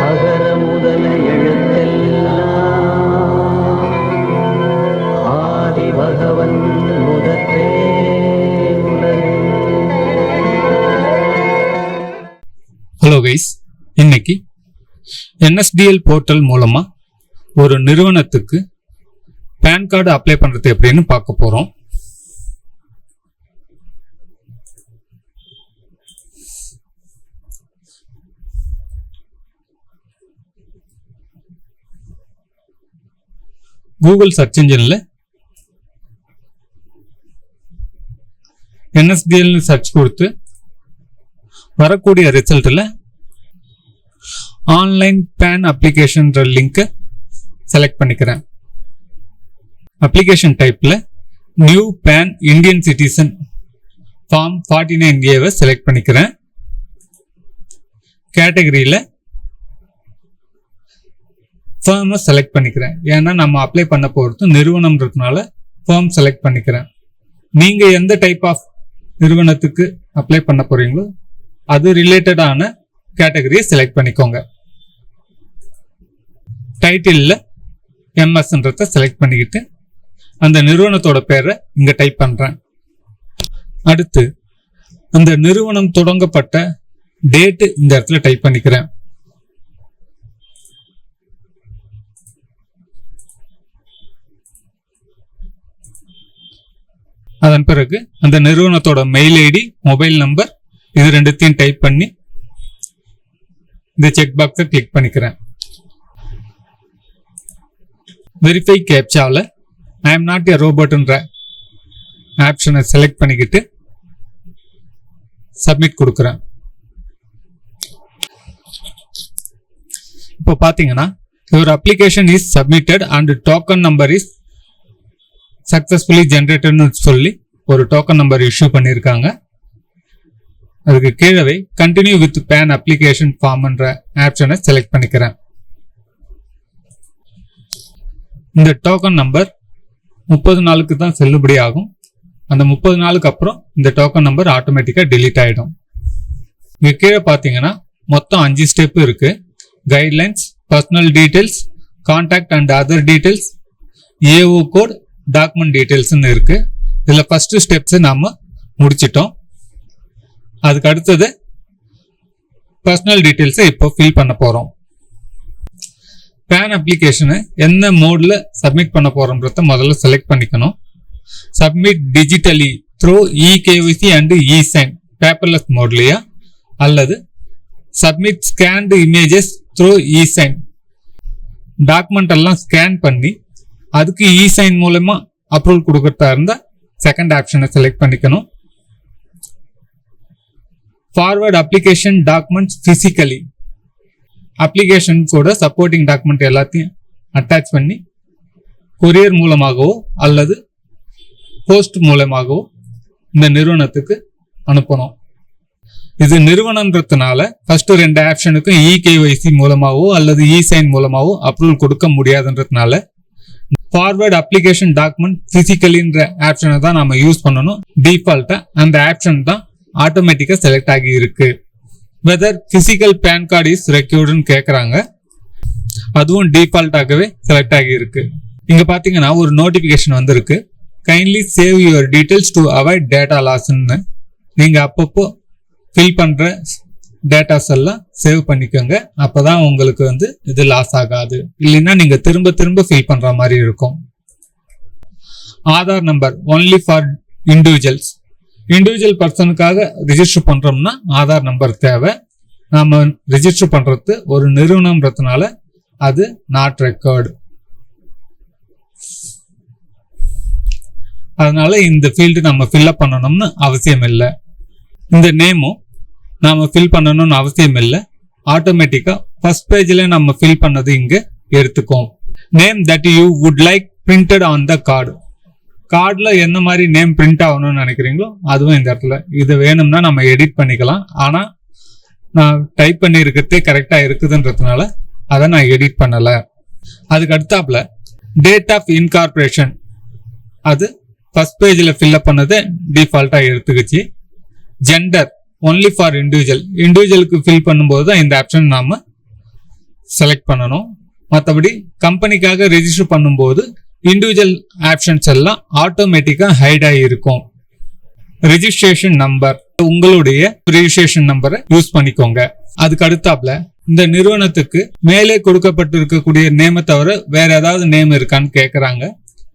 அகர முதல எழுத்தெல்லாம் ஆதி பகவன் முதற்றே ஹலோ கைஸ் இன்னைக்கு என்எஸ்டிஎல் போர்ட்டல் மூலமா ஒரு நிறுவனத்துக்கு பேன் கார்டு அப்ளை பண்றது எப்படின்னு பார்க்க போறோம். கூகுள் சர்ச் இன்ஜினில் என்எஸ்டிஎல்னு சர்ச் கொடுத்து வரக்கூடிய ரிசல்ட்டில் ஆன்லைன் பேன் அப்ளிகேஷன்ற லிங்கை செலக்ட் பண்ணிக்கிறேன். அப்ளிகேஷன் டைப்பில் new PAN Indian citizen form forty nine ஏவை செலக்ட் பண்ணிக்கிறேன். கேட்டகரியில் ஃபேர்மை செலக்ட் பண்ணிக்கிறேன். ஏன்னா நம்ம அப்ளை பண்ண போகிறது நிறுவனம்ன்றதுனால ஃபேர்ம் செலக்ட் பண்ணிக்கிறேன். நீங்கள் எந்த டைப் ஆஃப் நிறுவனத்துக்கு அப்ளை பண்ண போகிறீங்களோ அது ரிலேட்டடான கேட்டகரியை செலக்ட் பண்ணிக்கோங்க. டைட்டிலில் எம்எஸ்ன்றத செலக்ட் பண்ணிக்கிட்டு அந்த நிறுவனத்தோட பேரை இங்கே டைப் பண்ணுறேன் அடுத்து அந்த நிறுவனம் தொடங்கப்பட்ட டேட்டு இந்த இடத்துல டைப் பண்ணிக்கிறேன். அதன் பிறகு அந்த நிறுவனத்தோட மெயில் ஐடி மொபைல் நம்பர் இது ரெண்டுத்தையும் டைப் பண்ணி இந்த செக் பாக்ஸை கிளிக் பண்ணிக்கிறேன். வெரிஃபை கேப்சாவில் ஐ எம் நாட் எ ரோபோட்ன்ற ஆப்ஷனை செலக்ட் பண்ணிக்கிட்டு சப்மிட் கொடுக்குறேன். இப்போ பார்த்தீங்கன்னா your application is submitted and token number is successfully ஜென்ரேட்டட்னு சொல்லி ஒரு டோக்கன் நம்பர் இஷ்யூ பண்ணியிருக்காங்க அதுக்கு கீழவே கண்டினியூ வித் பேன் அப்ளிகேஷன் ஃபார்ம்ன்ற ஆப்ஷனை செலக்ட் பண்ணிக்கிறேன். இந்த டோக்கன் நம்பர் முப்பது நாளுக்கு தான் செல்லுபடி ஆகும். அந்த முப்பது நாளுக்கு அப்புறம் இந்த டோக்கன் நம்பர் ஆட்டோமேட்டிக்காக டிலீட் ஆகிடும் இங்கே கீழே பார்த்தீங்கன்னா மொத்தம் அஞ்சு ஸ்டெப் இருக்கு. Guidelines personal details contact and other details AO code document டீட்டெயில்ஸ்னு இருக்குது இதில் ஃபஸ்ட்டு ஸ்டெப்ஸை நாம் முடிச்சிட்டோம். அதுக்கு அடுத்தது பர்சனல் டீட்டெயில்ஸை இப்போ ஃபில் பண்ண போகிறோம் பேன் அப்ளிகேஷனை எந்த மோடில் சப்மிட் பண்ண போகிறோன்றத முதல்ல செலக்ட் பண்ணிக்கணும். Submit digitally through e KYC and e sign paperless மோட்லையா அல்லது submit scanned images through e sign document எல்லாம் ஸ்கேன் பண்ணி அதுக்கு e இ சைன் மூலமா அப்ரூவல் கொடுக்கறதா இருந்தால் செகண்ட் ஆப்ஷனை செலக்ட் பண்ணிக்கணும். Forward application documents physically application கூட சப்போர்ட்டிங் டாக்குமெண்ட் எல்லாத்தையும் அட்டாச் பண்ணி கொரியர் மூலமாகவோ அல்லது போஸ்ட் மூலமாகவோ இந்த நிறுவனத்துக்கு அனுப்பணும். இது நிறுவனன்றதுனால ஃபர்ஸ்ட் ரெண்டு ஆப்ஷனுக்கும் இகேஒய்சி மூலமாகவோ அல்லது இ சைன் அப்ரூவல் கொடுக்க முடியாதுன்றதுனால ஃபார்வர்ட் அப்ளிகேஷன் டாக்குமெண்ட் பிசிக்கலின்ற ஆப்ஷனை தான் நம்ம யூஸ் பண்ணணும். டிஃபால்ட்டா அந்த ஆப்ஷன் தான் ஆட்டோமேட்டிக்கா செலக்ட் ஆகி இருக்கு. Whether physical PAN card is ரெக்யூர்டுன்னு கேட்குறாங்க அதுவும் டிஃபால்ட்டாகவே செலக்ட் ஆகி இருக்கு. இங்க பாத்தீங்கன்னா ஒரு நோட்டிபிகேஷன் வந்திருக்கு. Kindly save your details to avoid data லாஸ்ன்னு நீங்க அப்பப்போ ஃபில் பண்ற டேட்டாஸ் எல்லாம் சேவ் பண்ணிக்கோங்க. அப்பதான் உங்களுக்கு வந்து இது லாஸ் ஆகாது. இல்லைன்னா நீங்க திரும்ப திரும்ப ஃபில் பண்ற மாதிரி இருக்கும். Aadhaar number only for individuals individual பர்சனுக்காக register பண்றோம்னா ஆதார் நம்பர் தேவை. நாம ரிஜிஸ்டர் பண்றது ஒரு நிறுவனம்ன்றதுனால அது நாட் ரெக்கார்டு அதனால இந்த ஃபீல்டு நம்ம ஃபில்அப் பண்ணணும்னு அவசியம் இல்லை இந்த நேமும் நாம் ஃபில் பண்ணணும்னு அவசியம் இல்லை. ஆட்டோமேட்டிக்காக ஃபர்ஸ்ட் பேஜில் நம்ம ஃபில் பண்ணது இங்கே எடுத்துக்கும் name that you would like printed on the card கார்டில் என்ன மாதிரி நேம் பிரிண்ட் ஆகணும்னு நினைக்கிறீங்களோ அதுவும் இந்த இடத்துல. இது வேணும்னா நம்ம எடிட் பண்ணிக்கலாம். ஆனால் நான் டைப் பண்ணியிருக்கிறதே கரெக்டாக இருக்குதுன்றதுனால அதை நான் எடிட் பண்ணலை. அதுக்கு அடுத்தாப்புல டேட் ஆஃப் இன்கார்பரேஷன் அது ஃபஸ்ட் பேஜில் ஃபில்அப் பண்ணது டிஃபால்ட்டாக எடுத்துக்கிச்சு. ஜெண்டர் ஒன்லி ஃபார் இண்டிவிஜுவல் இண்டிவிஜுவலுக்கு ஃபில் பண்ணும்போது தான் இந்த ஆப்ஷன் நாம் செலக்ட் பண்ணணும். மற்றபடி கம்பெனிக்காக ரெஜிஸ்டர் பண்ணும்போது இண்டிவிஜுவல் ஆப்ஷன்ஸ் எல்லாம் ஆட்டோமேட்டிக்காக ஹைட் இருக்கும். ரெஜிஸ்ட்ரேஷன் நம்பர் உங்களுடைய ரெஜிஸ்ட்ரேஷன் நம்பரை யூஸ் பண்ணிக்கோங்க. அதுக்கு அடுத்தாப்புல இந்த நிறுவனத்துக்கு மேலே கொடுக்கப்பட்டிருக்கக்கூடிய நேமை தவிர வேற ஏதாவது நேம் இருக்கான்னு கேட்குறாங்க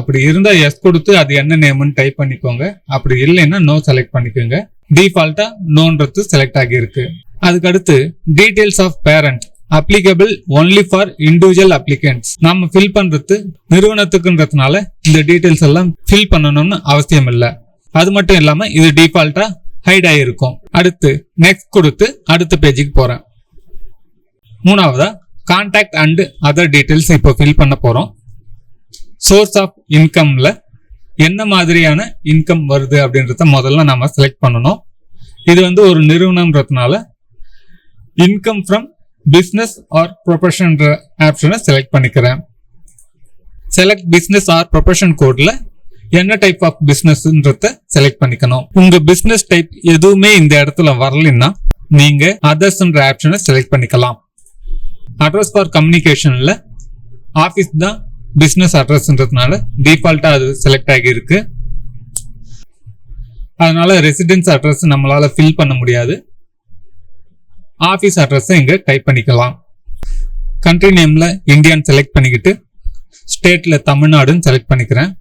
அப்படி இருந்தால் எஸ் கொடுத்து அது என்ன நேம்னு டைப் பண்ணிக்கோங்க. அப்படி இல்லைன்னா நோ செலக்ட் பண்ணிக்கோங்க. டிஃபால்ட்டா நோன்றது செலக்ட் ஆகியிருக்கு. அதுக்கு அடுத்து details of parent applicable only for individual applicants நாம ஃபில் பண்றது நிறுவனத்துக்குன்றதுனால இந்த டீடைல்ஸ் எல்லாம் ஃபில் பண்ணணும்னு அவசியம் இல்லை. அது மட்டும் இல்லாம இது டிஃபால்ட்டா ஹைட் ஆகிருக்கும் அடுத்து நெக்ஸ்ட் கொடுத்து அடுத்த பேஜுக்கு போறேன். மூணாவதா கான்டாக்ட் அண்ட் அதர் டீடைல்ஸ் இப்போ ஃபில் பண்ண போறோம். சோர்ஸ் ஆஃப் இன்கம்ல என்ன மாதிரியான இன்கம் வருது அப்படின்றத முதல்ல நம்ம செலக்ட் பண்ணணும். இது வந்து ஒரு நிறுவனம்ன்றதுனால இன்கம் ஃப்ரம் பிஸ்னஸ் ஆர் ப்ரொஃபஷன்ற ஆப்ஷனை செலக்ட் பண்ணிக்கிறேன். செலக்ட் பிஸ்னஸ் ஆர் ப்ரொஃபஷன் கோட்ல என்ன டைப் ஆஃப் பிஸ்னஸ்ன்றத செலக்ட் பண்ணிக்கணும். உங்க பிஸ்னஸ் டைப் எதுவுமே இந்த இடத்துல வரலைன்னா நீங்க அதர்ஸ்ன்ற ஆப்ஷனை செலக்ட் பண்ணிக்கலாம். அட்ரஸ் ஃபார் கம்யூனிகேஷன்ல ஆஃபீஸ் தான் பிஸ்னஸ் அட்ரஸ்ன்றதுனால டீஃபால்ட்டாக அது செலக்ட் ஆகியிருக்கு. அதனால ரெசிடென்ஸ் அட்ரஸ் நம்மளால் ஃபில் பண்ண முடியாது. ஆஃபீஸ் அட்ரஸை இங்கே டைப் பண்ணிக்கலாம். கண்ட்ரி நேமில் இந்தியான்னு செலக்ட் பண்ணிக்கிட்டு ஸ்டேட்டில் தமிழ்நாடுன்னு செலக்ட் பண்ணிக்கிறேன்.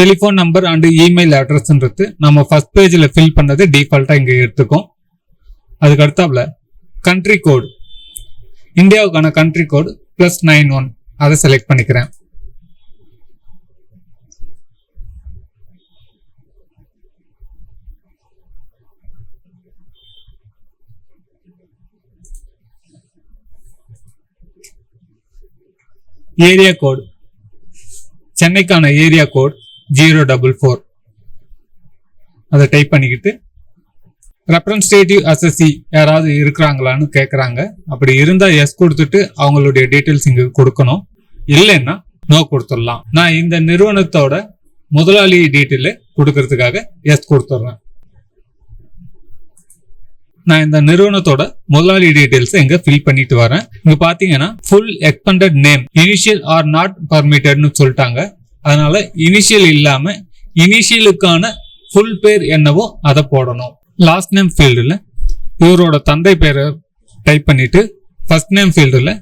டெலிஃபோன் நம்பர் அண்ட் இமெயில் அட்ரஸ்ன்றது நம்ம ஃபர்ஸ்ட் பேஜில் ஃபில் பண்ணது டிஃபால்ட்டாக இங்கே எடுத்துக்கும். அதுக்கு அடுத்தாப்புல கண்ட்ரி கோடு இந்தியாவுக்கான country code plus nine one அதை செலக்ட் பண்ணிக்கிறேன். Area code சென்னைக்கான area code zero double four. அதை டைப் பண்ணிக்கிட்டு ரெப்ரன்ஸ்டேட்டிவ் அசஸி யாராவது இருக்கிறாங்களான்னு கேட்குறாங்க அப்படி இருந்தால் எஸ் கொடுத்துட்டு அவங்களுடைய டீட்டெயில்ஸ் இங்கே கொடுக்கணும். இல்லைன்னா நோ கொடுத்துடலாம். நான் இந்த நிறுவனத்தோட முதலாளி டீட்டெயில் கொடுக்கறதுக்காக எஸ் கொடுத்துட்றேன். நான் இந்த நிறுவனத்தோட முதலாளி டீடைல்ஸ் எங்க ஃபில் பண்ணிட்டு வரேன். இங்க பாத்தீங்கன்னா full expanded name initial are not பர்மிட்டட்னு சொல்லிட்டாங்க. அதனால இனிஷியல் இல்லாம இனிஷியலுக்கான ஃபுல் பேர் என்னவோ அதை போடணும். லாஸ்ட் நேம் ஃபீல்டில் இவரோட தந்தை பேரை டைப் பண்ணிட்டு ஃபர்ஸ்ட் நேம் ஃபீல்டில்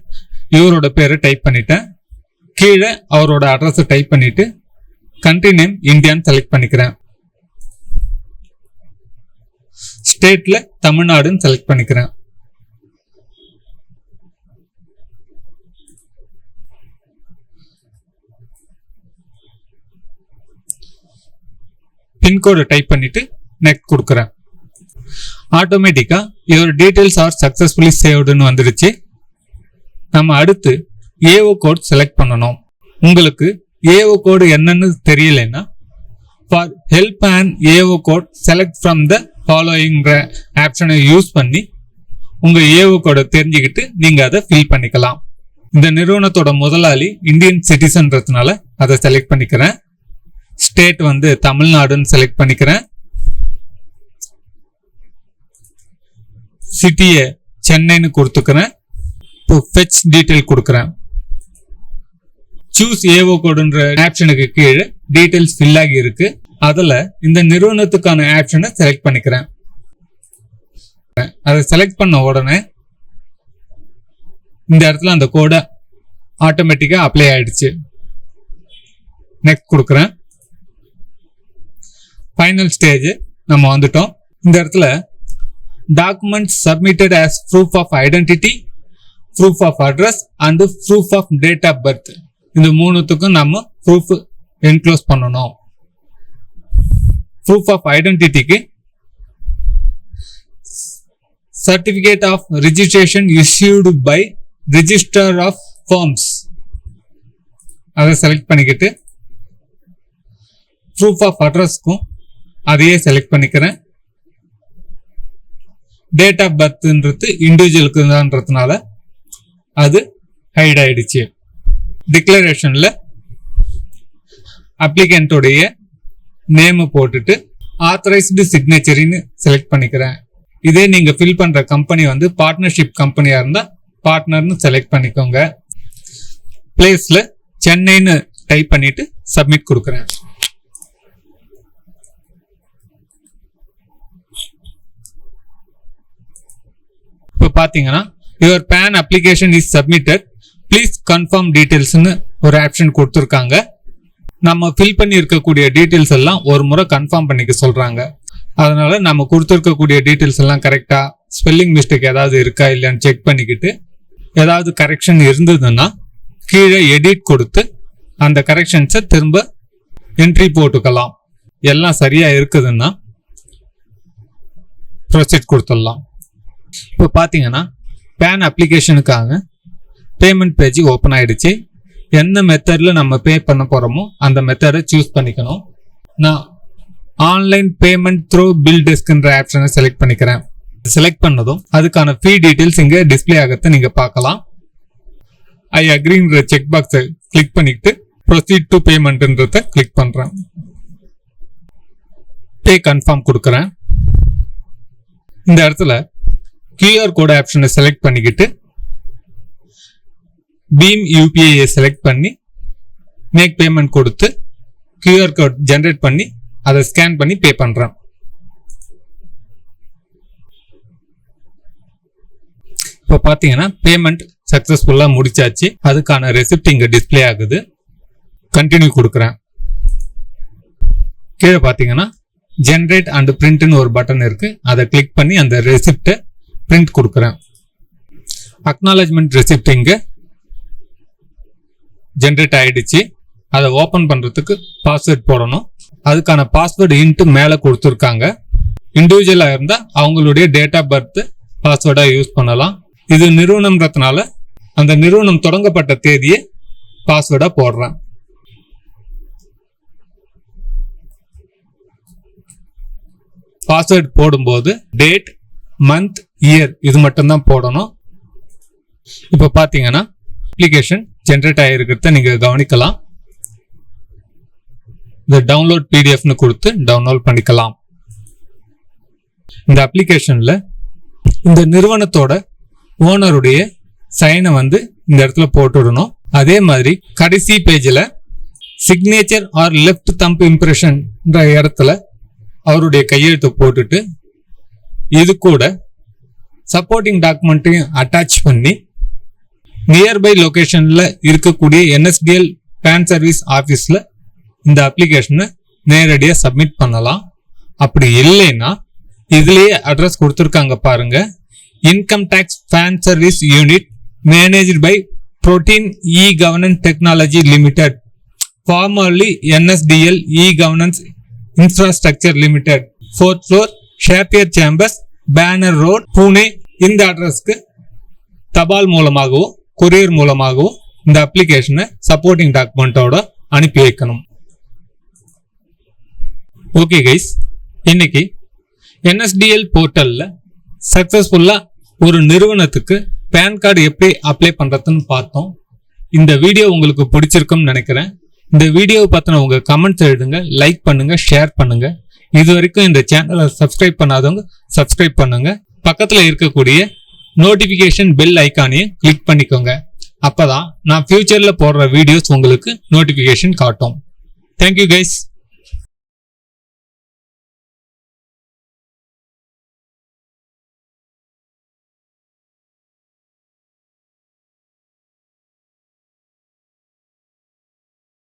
இவரோட பேரை டைப் பண்ணிட்டேன். கீழே அவரோட அட்ரஸை டைப் பண்ணிட்டு கண்ட்ரி நேம் இந்தியான்னு செலக்ட் பண்ணிக்கிறேன். ஸ்டேட்டில் தமிழ்நாடுன்னு செலக்ட் பண்ணிக்கிறேன். பின்கோடு டைப் பண்ணிட்டு நெக்ஸ்ட் கொடுக்குறேன். ஆட்டோமேட்டிக்காக யுவர் டீட்டெயில்ஸ் ஆர் சக்சஸ்ஃபுல்லி சேவ்டுன்னு வந்துடுச்சு. நம்ம அடுத்து ஏஓ கோட் செலக்ட் பண்ணணும். உங்களுக்கு ஏஓ கோடு என்னன்னு தெரியலைன்னா for help and AO code select from the ஃபாலோயிங்கிற ஆப்ஷனை யூஸ் பண்ணி உங்கள் ஏஓ கோடை தெரிஞ்சுக்கிட்டு நீங்கள் அதை ஃபில் பண்ணிக்கலாம். இந்த நிறுவனத்தோட முதலாளி இந்தியன் சிட்டிசன்றதுனால அதை செலக்ட் பண்ணிக்கிறேன். ஸ்டேட் வந்து தமிழ்நாடுன்னு செலக்ட் பண்ணிக்கிறேன். சிட்டியை சென்னைன்னு கொடுத்துக்கிறேன். இப்போ ஃபெச் டீட்டெயில் கொடுக்குறேன். சூஸ் ஏஓ கோடுன்ற ஆப்ஷனுக்கு கீழே டீட்டெயில்ஸ் ஃபில் ஆகி இருக்கு. அதில் இந்த நிறுவனத்துக்கான ஆப்ஷனை செலக்ட் பண்ணிக்கிறேன். அதை செலக்ட் பண்ண உடனே இந்த இடத்துல அந்த கோடை ஆட்டோமேட்டிக்காக அப்ளை ஆயிடுச்சு. நெக்ஸ்ட் கொடுக்குறேன். ஃபைனல் ஸ்டேஜ் நம்ம வந்துட்டோம். இந்த இடத்துல documents submitted as proof of identity proof of address and proof of date of birth இந்த மூணுத்துக்கும் நம்ம ப்ரூஃப் என்க்ளோஸ் பண்ணணும். Proof of ஐடென்டிட்டிக்கு certificate of registration issued by registrar of firms அதை செலக்ட் பண்ணிக்கிட்டு ப்ரூஃப் ஆஃப் அட்ரஸ்க்கும் அதையே செலக்ட் பண்ணிக்கிறேன். Date of பர்த்ன்றது இண்டிவிஜுவலுக்கு தான்றதுனால அது ஹைட் ஆயிடுச்சு. டிக்ளரேஷனில் அப்ளிகண்ட்டுடைய நேமை போட்டுட்டு ஆத்தரைஸ்டு சிக்னேச்சரின்னு செலக்ட் பண்ணிக்கிறேன். இதே நீங்கள் ஃபில் பண்ணுற கம்பெனி வந்து பார்ட்னர்ஷிப் கம்பெனியாக இருந்தால் பார்ட்னர்னு செலக்ட் பண்ணிக்கோங்க. பிளேஸில் சென்னைன்னு டைப் பண்ணிவிட்டு சப்மிட் கொடுக்குறேன் இப்போ பார்த்தீங்கன்னா your PAN application is submitted please confirm டீட்டெயில்ஸ்னு ஒரு ஆப்ஷன் கொடுத்துருக்காங்க. நம்ம ஃபில் பண்ணி இருக்கக்கூடிய டீட்டெயில்ஸ் எல்லாம் ஒரு முறை கன்ஃபார்ம் பண்ணிக்க சொல்கிறாங்க அதனால நம்ம கொடுத்துருக்கக்கூடிய டீட்டெயில்ஸ் எல்லாம் கரெக்டாக ஸ்பெல்லிங் மிஸ்டேக் ஏதாவது இருக்கா இல்லைன்னு செக் பண்ணிக்கிட்டு ஏதாவது கரெக்ஷன் இருந்ததுன்னா கீழே எடிட் கொடுத்து அந்த கரெக்ஷன்ஸை திரும்ப என்ட்ரி போட்டுக்கலாம். எல்லாம் சரியாக இருக்குதுன்னா ப்ரொசீட் கொடுத்துடலாம். இப்போ பார்த்தீங்கன்னா பேன் அப்ளிகேஷனுக்காக பேமெண்ட் பேஜ் ஓப்பன் ஆகிடுச்சு எந்த மெத்தடில் நம்ம பே பண்ண போகிறோமோ அந்த மெத்தடை சூஸ் பண்ணிக்கணும். நான் ஆன்லைன் பேமெண்ட் த்ரூ பில் டெஸ்க்ன்ற ஆப்ஷனை செலக்ட் பண்ணிக்கிறேன். செலக்ட் பண்ணதும் அதுக்கான ஃபீ டீட்டெயில்ஸ் இங்கே டிஸ்ப்ளே ஆகிறத நீங்கள் பார்க்கலாம். ஐ அக்ரின்ற செக் பாக்ஸை கிளிக் பண்ணிட்டு ப்ரொசீட் டு பேமெண்ட்ன்றத கிளிக் பண்ணுறேன் பே கன்ஃபார்ம் கொடுக்குறேன். இந்த இடத்துல கியூஆர் கோட் ஆப்ஷனை செலக்ட் பண்ணிக்கிட்டு பீம் யூபிஐயை செலக்ட் பண்ணி மேக் பேமெண்ட் கொடுத்து கியூஆர் கோட் ஜென்ரேட் பண்ணி அதை ஸ்கேன் பண்ணி பே பண்ணுறேன் இப்போ பார்த்தீங்கன்னா பேமெண்ட் சக்ஸஸ்ஃபுல்லாக முடிச்சாச்சு. அதுக்கான ரெசிப்ட் இங்கே டிஸ்ப்ளே ஆகுது. கண்டினியூ கொடுக்குறேன். கீழே பார்த்தீங்கன்னா ஜென்ரேட் அண்ட் பிரிண்ட்னு ஒரு பட்டன் இருக்குது அதை கிளிக் பண்ணி அந்த ரெசிப்டை பிரிண்ட் கொடுக்குறேன். அக்னாலஜ்மெண்ட் ரெசிப்ட் இங்கே ஜென்ரேட் ஆகிடுச்சு அதை ஓப்பன் பண்ணுறதுக்கு பாஸ்வேர்ட் போடணும். அதுக்கான பாஸ்வேர்டு இன்ட்டு மேலே கொடுத்துருக்காங்க. இண்டிவிஜுவலாக இருந்தால் அவங்களுடைய டேட் ஆஃப் பர்த் பாஸ்வேர்டாக யூஸ் பண்ணலாம். இது நிறுவனம்ன்றதுனால அந்த நிறுவனம் தொடங்கப்பட்ட தேதியை பாஸ்வேர்டாக போடுறேன். பாஸ்வேர்ட் போடும்போது டேட் மந்த் இயர் இது மட்டும்தான் போடணும். இப்போ பார்த்தீங்கன்னா அப்ளிகேஷன் ஜென்ரேட் ஆகிருக்கிறத நீங்கள் கவனிக்கலாம். இந்த டவுன்லோட் பிடிஎஃப்னு கொடுத்து டவுன்லோட் பண்ணிக்கலாம். இந்த அப்ளிகேஷனில் இந்த நிறுவனத்தோட ஓனருடைய சைனை வந்து இந்த இடத்துல போட்டுடணும். அதே மாதிரி கடைசி பேஜில் சிக்னேச்சர் ஆர் லெஃப்ட் தம்ப் இம்ப்ரெஷன்ன்ற இடத்துல அவருடைய கையெழுத்தை போட்டுட்டு இது கூட சப்போர்ட்டிங் டாக்குமெண்ட்டையும் அட்டாச் பண்ணி நியர்பை லொக்கேஷனில் இருக்கக்கூடிய என்எஸ்டிஎல் பேன் சர்வீஸ் ஆஃபீஸில் இந்த அப்ளிகேஷனை நேரடியாக சப்மிட் பண்ணலாம். அப்படி இல்லைன்னா இதுலேயே அட்ரஸ் கொடுத்துருக்காங்க பாருங்க. Income tax PAN service unit managed by Protean e governance technology limited formerly NSDL e governance infrastructure limited fourth floor Sapphire Chambers Baner road Pune இந்த அட்ரஸ்க்கு தபால் மூலமாகவோ கொரியர் மூலமாகவோ இந்த அப்ளிகேஷனை சப்போர்ட்டிங் டாக்குமெண்ட்டோட அனுப்பி வைக்கணும். ஓகே கைஸ் இன்னைக்கு என்எஸ்டிஎல் போர்ட்டலில் சக்ஸஸ்ஃபுல்லாக ஒரு நிறுவனத்துக்கு பேன் கார்டு எப்படி அப்ளை பண்ணுறதுன்னு பார்த்தோம். இந்த வீடியோ உங்களுக்கு பிடிச்சிருக்கும்னு நினைக்கிறேன். இந்த வீடியோவை பற்றின உங்கள் கமெண்ட்ஸ் எழுதுங்க லைக் பண்ணுங்கள் ஷேர் பண்ணுங்கள் இது வரைக்கும் இந்த சேனலை சப்ஸ்கிரைப் பண்ணாதவங்க சப்ஸ்கிரைப் பண்ணுங்க. பக்கத்தில் இருக்கக்கூடிய நோட்டிஃபிகேஷன் பெல் ஐக்கானையும் கிளிக் பண்ணிக்கோங்க. அப்போதான் நான் ஃப்யூச்சரில் போடுற வீடியோஸ் உங்களுக்கு நோட்டிஃபிகேஷன் காட்டும். Thank you guys